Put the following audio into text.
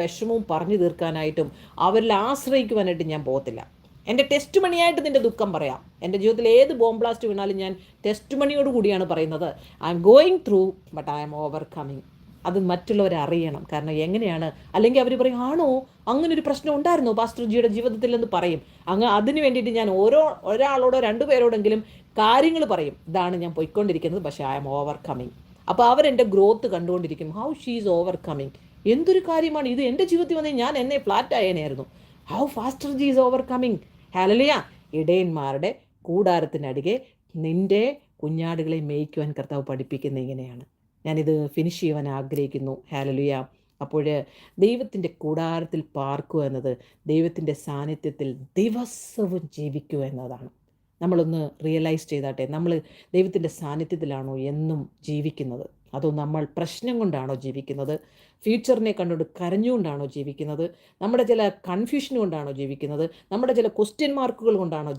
വിഷമവും പറഞ്ഞു തീർക്കാനായിട്ടും അവരിൽ ആശ്രയിക്കുവാനായിട്ട് ഞാൻ പോകത്തില്ല. എന്റെ ടെസ്റ്റ് മണിയായിട്ട് നിന്റെ ദുഃഖം പറയാം. എന്റെ ജീവിതത്തിൽ ഏത് ബോംബ് ബ്ലാസ്റ്റ് വീണാലും ഞാൻ ടെസ്റ്റ് മണിയോട് കൂടിയാണ് പറയുന്നത്. I'm going through but I'm overcoming അത് മറ്റുള്ളവർ അറിയണം. കാരണം എങ്ങനെയാണ്? അല്ലെങ്കിൽ അവർ പറയും ആണോ? അങ്ങനെ ഒരു പ്രശ്നം ഉണ്ടായിരുന്നോ? പാസ്റ്റർജിയുടെ ജീവിതത്തിൽ എന്ന് പറയും. അങ്ങ് അതിന് വേണ്ടിയിട്ട് ഞാൻ ഓരോ ഒരാളോടോ രണ്ടു പേരോടെങ്കിലും കാര്യങ്ങൾ പറയും. ഇതാണ് ഞാൻ പോയിക്കൊണ്ടിരിക്കുന്നത്. പക്ഷേ ഐ എം ഓവർ കമ്മിങ് അപ്പോൾ അവരെന്റെ ഗ്രോത്ത് കണ്ടുകൊണ്ടിരിക്കും how she is overcoming എന്തൊരു കാര്യമാണ്? ഇത് എന്റെ ജീവിതത്തിൽ വന്നേ ഞാൻ എന്നെ flat ആയേനായിരുന്നു how faster she is overcoming ഹാലലിയ ഇടയന്മാരുടെ കൂടാരത്തിനടികെ നിന്റെ കുഞ്ഞാടുകളെ മേയ്ക്കുവാൻ കർത്താവ് പഠിപ്പിക്കുന്ന ഇങ്ങനെയാണ്. ഞാനിത് ഫിനിഷ് ചെയ്യുവാൻ ആഗ്രഹിക്കുന്നു. ഹാലലുയ അപ്പോൾ ദൈവത്തിന്റെ കൂടാരത്തിൽ പാർക്കുക എന്നത് ദൈവത്തിന്റെ സാന്നിധ്യത്തിൽ ദിവസവും ജീവിക്കുക എന്നതാണ്. നമ്മളൊന്ന് റിയലൈസ് ചെയ്താട്ടെ നമ്മൾ ദൈവത്തിന്റെ സാന്നിധ്യത്തിലാണോ എന്നും ജീവിക്കുന്നത്. അതോ നമ്മൾ പ്രശ്നം കൊണ്ടാണോ ജീവിക്കുന്നത്? ഫ്യൂച്ചറിനെ കണ്ടുകൊണ്ട് കരഞ്ഞുകൊണ്ടാണോ ജീവിക്കുന്നത്? നമ്മുടെ ചില കൺഫ്യൂഷൻ കൊണ്ടാണോ ജീവിക്കുന്നത്? നമ്മുടെ ചില ക്വസ്റ്റ്യൻ മാർക്കുകൾ കൊണ്ടാണോ